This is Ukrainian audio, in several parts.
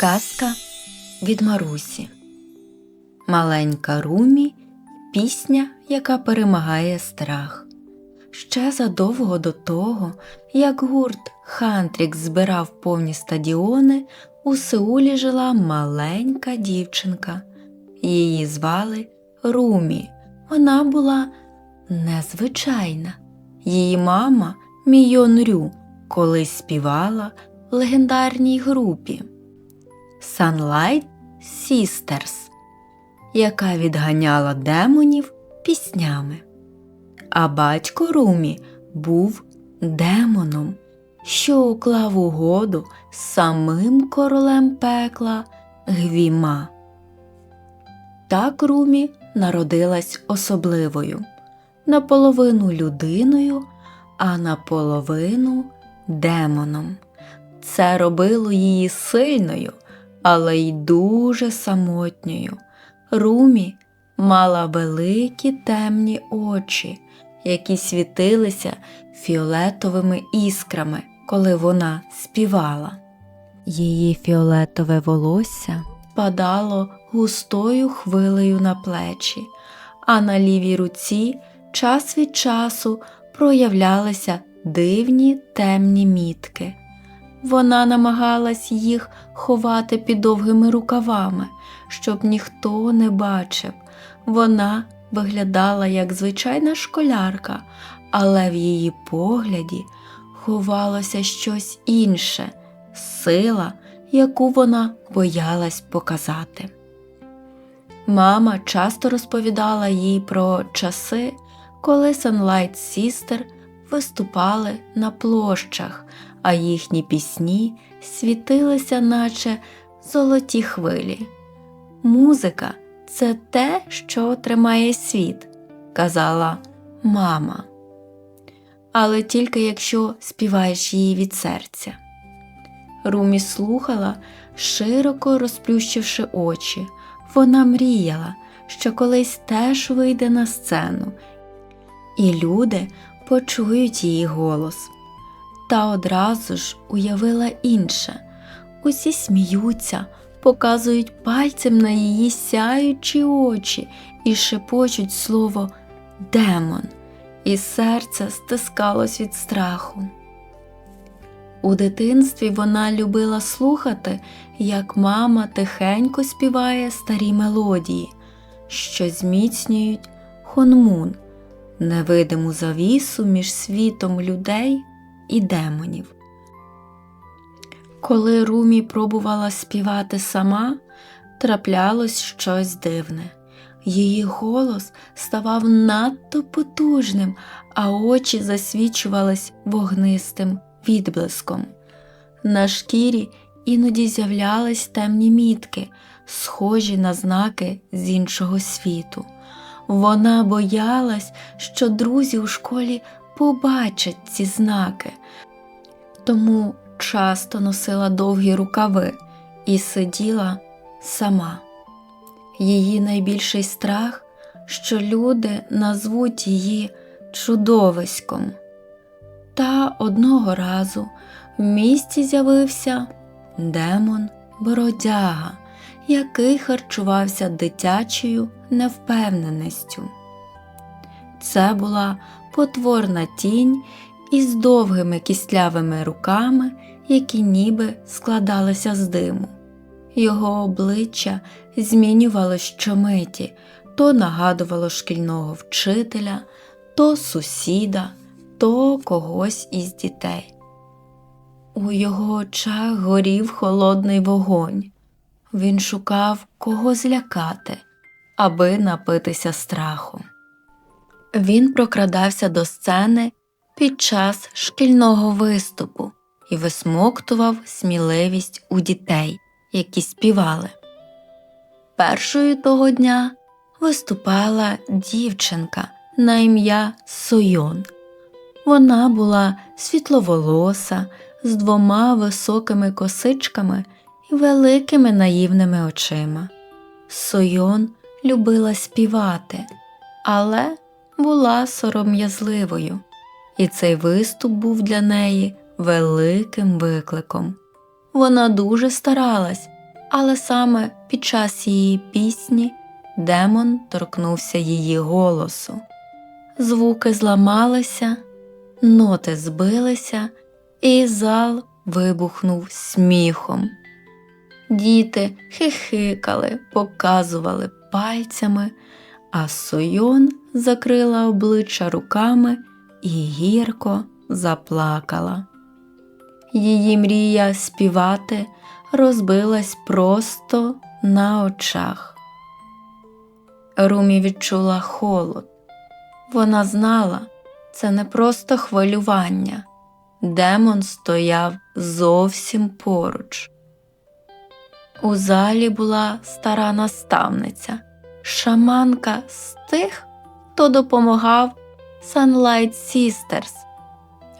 Казка від Марусі. Маленька Румі пісня, яка перемагає страх. Ще задовго до того, як гурт Хантрікс збирав повні стадіони, у Сеулі жила маленька дівчинка. Її звали Румі. Вона була незвичайна. Її мама Мійон Рю колись співала в легендарній групі Sunlight Sisters, яка відганяла демонів піснями. А батько Румі був демоном, що уклав угоду з самим королем пекла Гвіма. Так Румі народилась особливою, наполовину людиною, а наполовину демоном. Це робило її сильною, але й дуже самотньою. Румі мала великі темні очі, які світилися фіолетовими іскрами, коли вона співала. Її фіолетове волосся падало густою хвилею на плечі, а на лівій руці час від часу проявлялися дивні темні мітки. Вона намагалась їх ховати під довгими рукавами, щоб ніхто не бачив. Вона виглядала як звичайна школярка, але в її погляді ховалося щось інше сила, яку вона боялась показати. Мама часто розповідала їй про часи, коли Sunlight Sister виступали на площах, а їхні пісні світилися, наче золоті хвилі. Музика це те, що тримає світ, казала мама. Але тільки якщо співаєш її від серця. Румі слухала, широко розплющивши очі. Вона мріяла, що колись теж вийде на сцену, і люди почують її голос. Та одразу ж уявила інше усі сміються, показують пальцем на її сяючі очі і шепочуть слово демон, і серце стискалось від страху. У дитинстві вона любила слухати, як мама тихенько співає старі мелодії, що зміцнюють хонмун, невидиму завісу між світом людей і демонів. Коли Румі пробувала співати сама, траплялось щось дивне. Її голос ставав надто потужним, а очі засвічувались вогнистим відблиском. На шкірі іноді з'являлись темні мітки, схожі на знаки з іншого світу. Вона боялась, що друзі у школі побачать ці знаки, тому часто носила довгі рукави і сиділа сама. Її найбільший страх, що люди назвуть її чудовиськом. Та одного разу в місті з'явився демон Бородяга, який харчувався дитячою невпевненістю. Це була потворна тінь із довгими кістлявими руками, які ніби складалися з диму. Його обличчя змінювало щомиті, то нагадувало шкільного вчителя, то сусіда, то когось із дітей. У його очах горів холодний вогонь. Він шукав кого злякати, аби напитися страху. Він прокрадався до сцени під час шкільного виступу і висмоктував сміливість у дітей, які співали. Першою того дня виступала дівчинка на ім'я Сойон. Вона була світловолоса з двома високими косичками і великими наївними очима. Сойон любила співати, але була сором'язливою, і цей виступ був для неї великим викликом. Вона дуже старалась але саме під час її пісні демон торкнувся її голосу. Звуки зламалися, ноти збилися, і зал вибухнув сміхом. Діти хихикали, показували пальцями, а Сойон закрила обличчя руками і гірко заплакала. Її мрія співати розбилась просто на очах. Румі відчула холод. Вона знала, це не просто хвилювання. Демон стояв зовсім поруч. У залі була стара наставниця, шаманка з тих, хто допомагав Sunlight Sisters.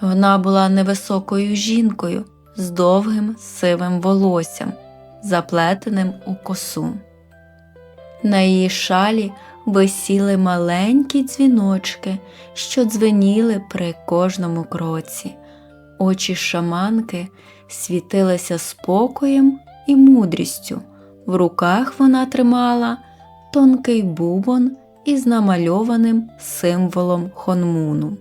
Вона була невисокою жінкою з довгим сивим волоссям, заплетеним у косу. На її шалі висіли маленькі дзвіночки, що дзвеніли при кожному кроці. Очі шаманки світилися спокоєм і мудрістю. В руках вона тримала тонкий бубон із намальованим символом хонмуну.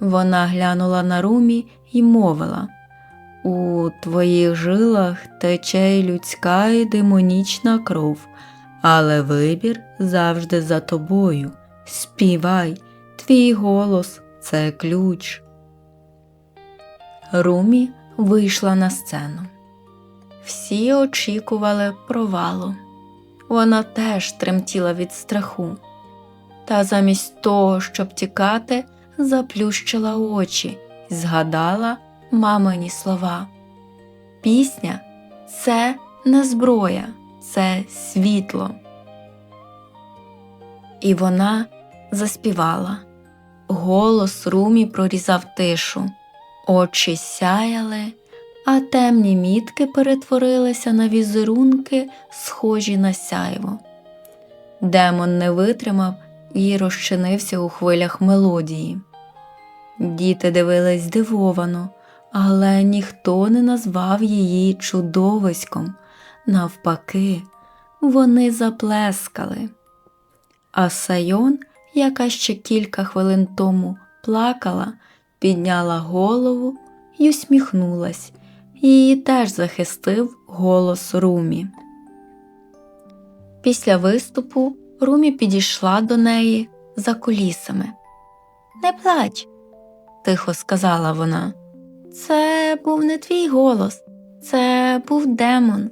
Вона глянула на румі і мовила У твоїх жилах тече людська і демонічна кров, але вибір завжди за тобою. Співай, твій голос це ключ. Румі вийшла на сцену. Всі очікували провалу. Вона теж тремтіла від страху. Та замість того, щоб тікати, заплющила очі і згадала мамині слова. Пісня це не зброя, це світло. І вона заспівала. Голос Румі прорізав тишу, очі сяяли, а темні мітки перетворилися на візерунки, схожі на сяйво. Демон не витримав і розчинився у хвилях мелодії. Діти дивились здивовано, але ніхто не назвав її чудовиськом. Навпаки, вони заплескали. А Сайон, яка ще кілька хвилин тому плакала, підняла голову і усміхнулась. Її теж захистив голос Румі. Після виступу Румі підійшла до неї за кулісами. Не плач, тихо сказала вона. Це був не твій голос, це був демон.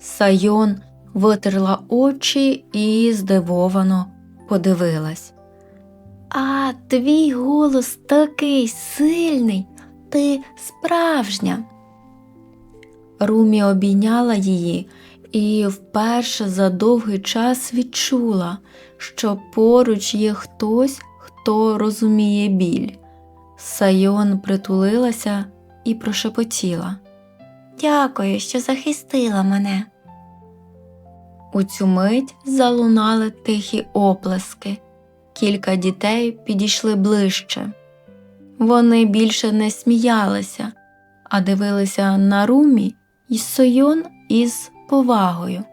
Сайон витерла очі і здивовано подивилась. А твій голос такий сильний, ти справжня. Румі обійняла її і вперше за довгий час відчула, що поруч є хтось, хто розуміє біль. Сайон притулилася і прошепотіла. Дякую, що захистила мене. У цю мить залунали тихі оплески. Кілька дітей підійшли ближче. Вони більше не сміялися, а дивилися на румі і Сойон із повагою.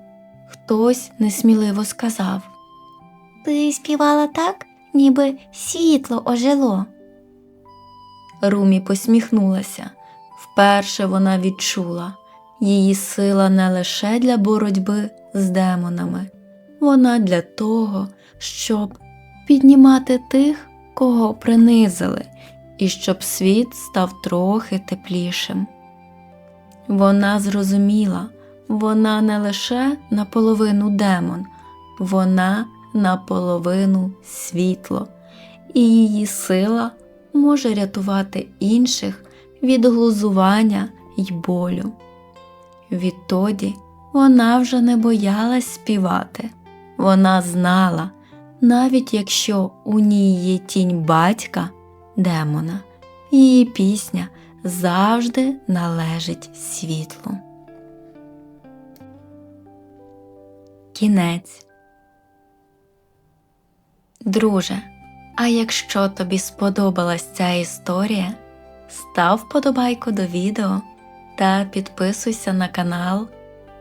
Хтось несміливо сказав Ти співала так, ніби світло ожило. Румі посміхнулася. Вперше вона відчула її сила не лише для боротьби з демонами, вона для того, щоб піднімати тих, кого принизили, і щоб світ став трохи теплішим. Вона зрозуміла, вона не лише наполовину демон, вона наполовину світло, і її сила може рятувати інших від глузування й болю. Відтоді вона вже не боялась співати, вона знала, навіть якщо у ній є тінь батька, демона, її пісня завжди належить світлу. Кінець. Друже, а якщо тобі сподобалась ця історія, став вподобайку до відео та підписуйся на канал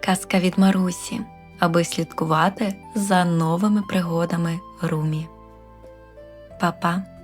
Казка від Марусі, аби слідкувати за новими пригодами Румі. Па-па!